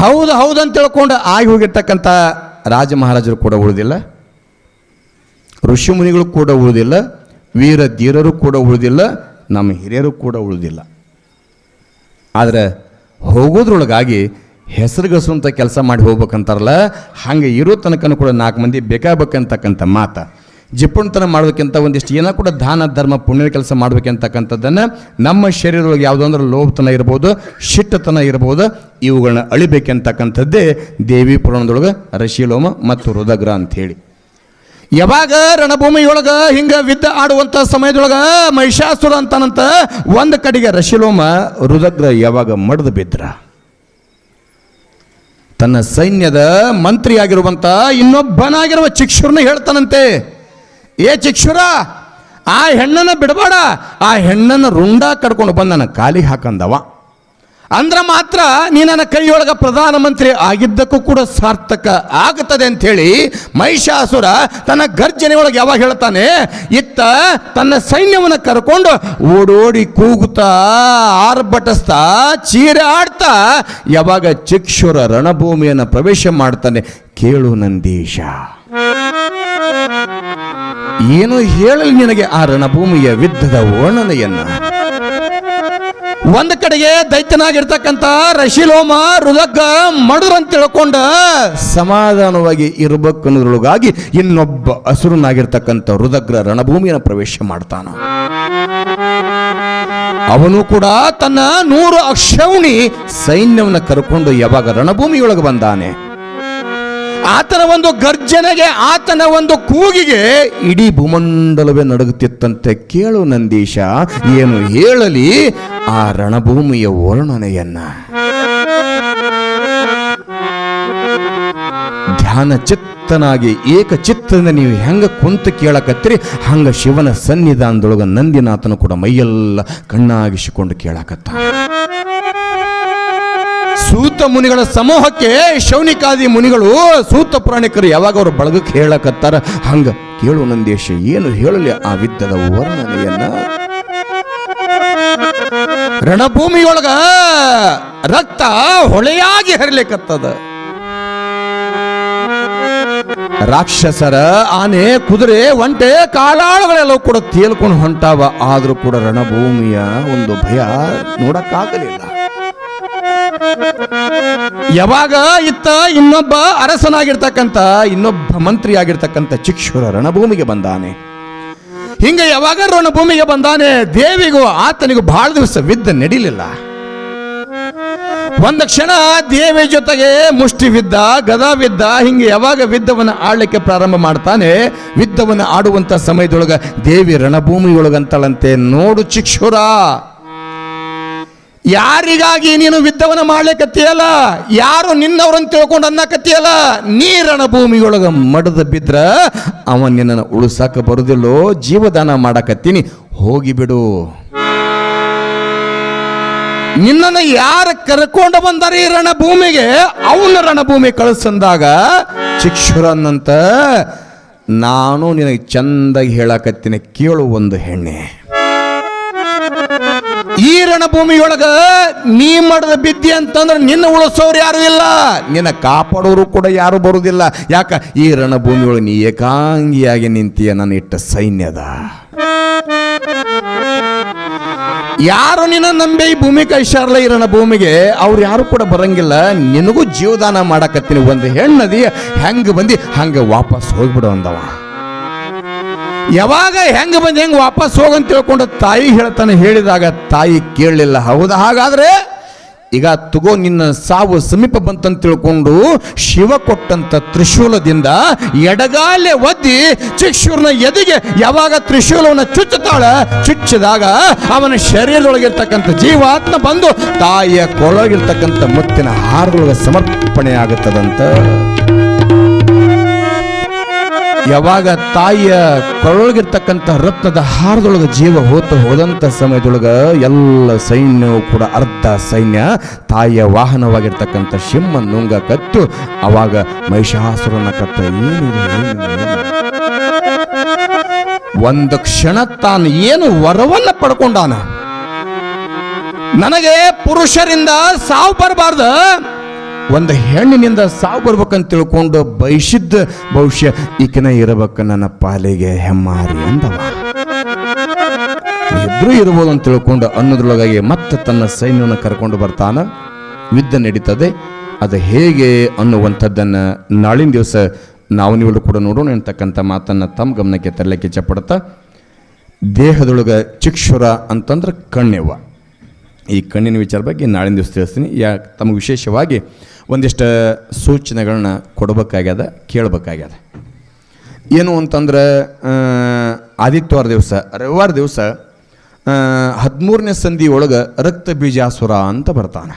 ಹೌದು ಹೌದು ಅಂತ ತಿಳ್ಕೊಂಡು ಆಗಿ ಹೋಗಿರ್ತಕ್ಕಂಥ ರಾಜ ಮಹಾರಾಜರು ಕೂಡ ಉಳಿದಿಲ್ಲ. ಋಷಿಮುನಿಗಳು ಕೂಡ ಉಳಿದಿಲ್ಲ. ವೀರ ಧೀರರು ಕೂಡ ಉಳಿದಿಲ್ಲ. ನಮ್ಮ ಹಿರಿಯರು ಕೂಡ ಉಳಿದಿಲ್ಲ. ಆದರೆ ಹೋಗೋದ್ರೊಳಗಾಗಿ ಹೆಸರುಗಸುವಂಥ ಕೆಲಸ ಮಾಡಿ ಹೋಗ್ಬೇಕಂತಾರಲ್ಲ, ಹಂಗೆ ಇರೋ ತನಕನೂ ಕೂಡ ನಾಲ್ಕು ಮಂದಿ ಬೇಕಾಗಬೇಕಂತಕ್ಕಂಥ ಮಾತ. ಜಿಪುಣತನ ಮಾಡೋದಕ್ಕಿಂತ ಒಂದಿಷ್ಟು ಏನೋ ಕೂಡ ದಾನ, ಧರ್ಮ, ಪುಣ್ಯದ ಕೆಲಸ ಮಾಡಬೇಕಂತಕ್ಕಂಥದ್ದನ್ನು ನಮ್ಮ ಶರೀರದೊಳಗೆ ಯಾವುದೋ ಅಂದ್ರೆ ಲೋಭತನ ಇರ್ಬೋದು ಶಿಟ್ಟತನ ಇರ್ಬೋದು ಇವುಗಳನ್ನ ಅಳಿಬೇಕಂತಕ್ಕಂಥದ್ದೇ ದೇವಿ ಪುರಾಣದೊಳಗೆ ರಶಿಲೋಮ ಮತ್ತು ರುದಗ್ರ ಅಂಥೇಳಿ. ಯಾವಾಗ ರಣಭೂಮಿಯೊಳಗೆ ಹಿಂಗೆ ವಿದ್ದ ಆಡುವಂಥ ಸಮಯದೊಳಗೆ ಮಹಿಷಾಸುರ ಅಂತಾನಂತ ಒಂದು ಕಡೆಗೆ ರಶಿಲೋಮ ರುದಗ್ರ ಯಾವಾಗ ಮಡ್ದು ಬಿದ್ರ? ತನ್ನ ಸೈನ್ಯದ ಮಂತ್ರಿಯಾಗಿರುವಂಥ ಇನ್ನೊಬ್ಬನಾಗಿರುವ ಚಿಕ್ಷುರ್ನ ಹೇಳ್ತಾನಂತೆ. ಏ ಚಿಕ್ಷುರ, ಆ ಹೆಣ್ಣನ್ನು ಬಿಡಬೇಡ. ಆ ಹೆಣ್ಣನ್ನು ರುಂಡ ಕಡ್ಕೊಂಡು ಬಂದು ನನ್ನ ಕಾಲಿಗೆ ಹಾಕಂದವ. ಅಂದ್ರೆ ಮಾತ್ರ ನೀ ನನ್ನ ಕೈಯೊಳಗ ಪ್ರಧಾನಮಂತ್ರಿ ಆಗಿದ್ದಕ್ಕೂ ಕೂಡ ಸಾರ್ಥಕ ಆಗುತ್ತದೆ ಅಂಥೇಳಿ ಮಹಿಷಾಸುರ ತನ್ನ ಗರ್ಜನೆ ಒಳಗೆ ಯಾವಾಗ ಹೇಳ್ತಾನೆ, ಇತ್ತ ತನ್ನ ಸೈನ್ಯವನ್ನು ಕರ್ಕೊಂಡು ಓಡೋಡಿ ಕೂಗುತ್ತಾ, ಆರ್ಭಟಿಸ್ತಾ, ಚೀರೆ ಆಡ್ತಾ, ಯಾವಾಗ ಚಿಕ್ಷುರ ರಣಭೂಮಿಯನ್ನು ಪ್ರವೇಶ ಮಾಡ್ತಾನೆ ಕೇಳು ನಂದೀಶ. ಏನು ಹೇಳಲಿ ನಿನಗೆ ಆ ರಣಭೂಮಿಯ ಯುದ್ಧದ ವರ್ಣನೆಯನ್ನ? ಒಂದು ಕಡೆಗೆ ದೈತ್ಯನಾಗಿರ್ತಕ್ಕಂಥ ರಶಿಲೋಮ ರುದಗ್ಗ ಅಂತ ತಿಳ್ಕೊಂಡ ಸಮಾಧಾನವಾಗಿ ಇರಬೇಕನ್ನೋದ್ರೊಳಗಾಗಿ ಇನ್ನೊಬ್ಬ ಹಸುರನಾಗಿರ್ತಕ್ಕಂಥ ರುದಗ್ರ ರಣಭೂಮಿಯನ್ನು ಪ್ರವೇಶ ಮಾಡ್ತಾನ. ಅವನು ಕೂಡ ತನ್ನ ನೂರು ಅಕ್ಷೌಣಿ ಸೈನ್ಯವನ್ನು ಕರ್ಕೊಂಡು ಯಾವಾಗ ರಣಭೂಮಿಯೊಳಗೆ ಬಂದಾನೆ. ಆತನ ಒಂದು ಗರ್ಜನೆಗೆ, ಆತನ ಒಂದು ಕೂಗಿಗೆ ಇಡೀ ಭೂಮಂಡಲವೇ ನಡುಗುತ್ತಿತ್ತಂತೆ. ಕೇಳು ನಂದೀಶ, ಏನು ಹೇಳಲಿ ಆ ರಣಭೂಮಿಯ ವರ್ಣನೆಯನ್ನ. ಧ್ಯಾನ ಚಿತ್ತನಾಗಿ ಏಕ ಚಿತ್ತದಿಂದ ನೀವು ಹೆಂಗೆ ಕುಂತು ಕೇಳಕತ್ತೀರಿ? ಹಂಗ ಶಿವನ ಸನ್ನಿಧಾನದೊಳಗ ನಂದಿನಾಥನು ಕೂಡ ಮೈಯೆಲ್ಲ ಕಣ್ಣಾಗಿಸಿಕೊಂಡು ಕೇಳಕತ್ತ ಸೂತ ಮುನಿಗಳ ಸಮೂಹಕ್ಕೆ ಶೌನಿಕಾದಿ ಮುನಿಗಳು ಸೂತ ಪುರಾಣಿಕರು ಯಾವಾಗ ಅವರು ಬಳಗಕ್ಕೆ ಹೇಳಕತ್ತಾರ? ಹಂಗ ಕೇಳು ನಂದೇಶ, ಏನು ಹೇಳಲಿ ಆ ವಿದ್ಯದ ವರ್ಣನೆಯನ್ನ? ರಣಭೂಮಿಯೊಳಗ ರಕ್ತ ಹೊಳೆಯಾಗಿ ಹರಿಲಿಕತ್ತದ. ರಾಕ್ಷಸರ ಆನೆ, ಕುದುರೆ, ಒಂಟೆ, ಕಾಲಾಳುಗಳೆಲ್ಲವೂ ಕೂಡ ತೇಲ್ಕೊಂಡು ಹೊಂಟಾವ. ಆದರೂ ಕೂಡ ರಣಭೂಮಿಯ ಒಂದು ಭಯ ನೋಡಕ್ಕಾಗಲಿಲ್ಲ. ಯಾವಾಗ ಇತ್ತ ಇನ್ನೊಬ್ಬ ಅರಸನಾಗಿರ್ತಕ್ಕಂಥ, ಇನ್ನೊಬ್ಬ ಮಂತ್ರಿ ಆಗಿರ್ತಕ್ಕಂತ ಚಿಕ್ಷುರ ರಣಭೂಮಿಗೆ ಬಂದಾನೆ. ಹಿಂಗೆ ಯಾವಾಗ ರಣಭೂಮಿಗೆ ಬಂದಾನೆ, ದೇವಿಗೂ ಆತನಿಗೂ ಬಹಳ ದಿವಸ ವಿದ್ದ ನಡೀಲಿಲ್ಲ. ಒಂದು ಕ್ಷಣ ದೇವಿ ಜೊತೆಗೆ ಮುಷ್ಟಿ ವಿದ್ದ, ಗದಾ ವಿದ್ದ, ಹಿಂಗೆ ಯಾವಾಗ ವಿದ್ದವನ್ನು ಆಡ್ಲಿಕ್ಕೆ ಪ್ರಾರಂಭ ಮಾಡ್ತಾನೆ ವಿದ್ದವನ್ನು ಆಡುವಂತ ಸಮಯದೊಳಗ ದೇವಿ ರಣಭೂಮಿಯೊಳಗಂತಳಂತೆ ನೋಡು ಚಿಕ್ಷುರ ಯಾರಿಗಾಗಿ ನೀನು ಯುದ್ಧವನ್ನು ಮಾಡ್ಲಿಕ್ಕತ್ತಿಯಲ್ಲ ಯಾರು ನಿನ್ನವ್ರನ್ನ ತಿಳ್ಕೊಂಡು ಅನ್ನಕತ್ತೀಯಲ್ಲ ನೀ ರಣಭೂಮಿಯೊಳಗ ಮಡದ ಬಿದ್ರ ಅವ ನಿನ್ನನ್ನು ಉಳಿಸಾಕ ಬರುದಿಲ್ಲೋ? ಜೀವದಾನ ಮಾಡಕತ್ತೀನಿ. ಹೋಗಿಬಿಡು ನಿನ್ನನ್ನು ಯಾರು ಕರ್ಕೊಂಡು ಬಂದಾರ ಈ ರಣಭೂಮಿಗೆ? ಅವನ ರಣಭೂಮಿ ಕಳಿಸಂದಾಗ ಚಿಕ್ಷುರನ್ನಂತ ನಾನು ನಿನಗೆ ಚಂದಾಗಿ ಹೇಳಕತ್ತೀನಿ. ಕೇಳು ಒಂದು ಹೆಣ್ಣೆ. ಈ ರಣಭೂಮಿಯೊಳಗ ನೀ ಮಾಡದ ಬಿದ್ದಿ ಅಂತಂದ್ರೆ ನಿನ್ನ ಉಳಿಸೋರು ಯಾರು ಇಲ್ಲ. ನಿನ್ನ ಕಾಪಾಡೋರು ಕೂಡ ಯಾರು ಬರುವುದಿಲ್ಲ ಯಾಕ? ಈ ರಣಭೂಮಿಯೊಳಗೆ ನೀ ಏಕಾಂಗಿಯಾಗಿ ನಿಂತೀಯ ನನ್ನ ಇಟ್ಟ ಸೈನ್ಯದ. ಯಾರು ನಿನ್ನ ನಂಬಿ? ಈ ಭೂಮಿ ಕೈಸಾರಲ್ಲ ಈ ರಣಭೂಮಿಗೆ? ಅವ್ರು ಯಾರು ಕೂಡ ಬರಂಗಿಲ್ಲ. ನಿನಗೂ ಜೀವದಾನ ಮಾಡಕತ್ತೀನಿ. ಒಂದು ಹೆಣ್ಣದಿ ಹೆಂಗೆ ಬಂದಿ ಹಂಗೆ ವಾಪಸ್ ಹೋಗ್ಬಿಡು ಅಂದವ. ಯಾವಾಗ ಹೆಂಗ ಬಂದು ಹೆಂಗ್ ವಾಪಸ್ ಹೋಗಂತ ತಿಳ್ಕೊಂಡು ತಾಯಿ ಹೇಳ್ತಾನೆ ಹೇಳಿದಾಗ ತಾಯಿ ಕೇಳಲಿಲ್ಲ. ಹೌದಾ? ಹಾಗಾದ್ರೆ ಈಗ ತಗೋ ನಿನ್ನ ಸಾವು ಸಮೀಪ ಬಂತಂತ ತಿಳ್ಕೊಂಡು ಶಿವ ಕೊಟ್ಟಂತ ತ್ರಿಶೂಲದಿಂದ ಎಡಗಾಲೆ ಒದ್ದಿ ಚಿಕ್ಷೂರ್ನ ಎದೆಗೆ ಯಾವಾಗ ತ್ರಿಶೂಲವನ್ನು ಚುಚ್ಚುತ್ತಾಳ, ಚುಚ್ಚಿದಾಗ ಅವನ ಶರೀರದೊಳಗಿರ್ತಕ್ಕಂಥ ಜೀವಾತ್ಮ ಬಂದು ತಾಯಿಯ ಕೊಳಗಿರ್ತಕ್ಕಂಥ ಮುತ್ತಿನ ಹಾರದೊಳಗೆ ಸಮರ್ಪಣೆ ಆಗುತ್ತದಂತ ಯಾವಾಗ ತಾಯಿಯ ಕೊರೊಳಗಿರ್ತಕ್ಕಂಥ ರತ್ನದ ಹಾರದೊಳಗೆ ಜೀವ ಹೋತು ಹೋದಂಥ ಸಮಯದೊಳಗ ಎಲ್ಲ ಸೈನ್ಯವು ಕೂಡ ಅರ್ಧ ಸೈನ್ಯ ತಾಯಿಯ ವಾಹನವಾಗಿರ್ತಕ್ಕಂಥ ಶಿಮ್ಮ ನುಂಗ ಕತ್ತು. ಅವಾಗ ಮಹಿಷಾಸುರನ ಕತ್ತ ಏನಿದೆ? ಒಂದು ಕ್ಷಣ ತಾನು ಏನು ವರವನ್ನ ಪಡ್ಕೊಂಡಾನ? ನನಗೆ ಪುರುಷರಿಂದ ಸಾವು ಬರಬಾರ್ದು. ಒಂದು ಹೆಣ್ಣಿನಿಂದ ಸಾವು ಬರ್ಬೇಕಂತ ತಿಳ್ಕೊಂಡು ಬಯಸಿದ್ದ ಭವಿಷ್ಯ ಈಕಿನ ಇರಬೇಕು, ನನ್ನ ಪಾಲಿಗೆ ಹೆಮ್ಮಾರಿ ಅಂದವ ಇದ್ರೂ ಇರ್ಬೋದು ಅಂತ ತಿಳ್ಕೊಂಡು ಅನ್ನೋದ್ರೊಳಗಾಗಿ ಮತ್ತೆ ತನ್ನ ಸೈನ್ಯವನ್ನು ಕರ್ಕೊಂಡು ಬರ್ತಾನ. ಯುದ್ಧ ನಡೀತದೆ. ಅದು ಹೇಗೆ ಅನ್ನುವಂಥದ್ದನ್ನು ನಾಳಿನ ದಿವಸ ನಾವು ನೀವು ಕೂಡ ನೋಡೋಣ ಅಂತಕ್ಕಂಥ ಮಾತನ್ನು ತಮ್ಮ ಗಮನಕ್ಕೆ ತರಲಿಕ್ಕೆ ಚಪ್ಪಡತ ದೇಹದೊಳಗೆ ಚಿಕ್ಷುರ ಅಂತಂದ್ರೆ ಕಣ್ಣೆವ್ವ. ಈ ಕಣ್ಣಿನ ವಿಚಾರ ಬಗ್ಗೆ ನಾಳಿನ ದಿವಸ ತಿಳಿಸ್ತೀನಿ. ಯಾ ತಮಗೆ ವಿಶೇಷವಾಗಿ ಒಂದಿಷ್ಟು ಸೂಚನೆಗಳನ್ನ ಕೊಡಬೇಕಾಗ್ಯದ, ಕೇಳಬೇಕಾಗ್ಯದ. ಏನು ಅಂತಂದ್ರೆ ಆದಿತ್ಯವಾರ ದಿವಸ, ರವಿವಾರ ದಿವಸ ಹದಿಮೂರನೇ ಸಂಧಿ ಒಳಗೆ ರಕ್ತ ಬೀಜಾಸುರ ಅಂತ ಬರ್ತಾನೆ.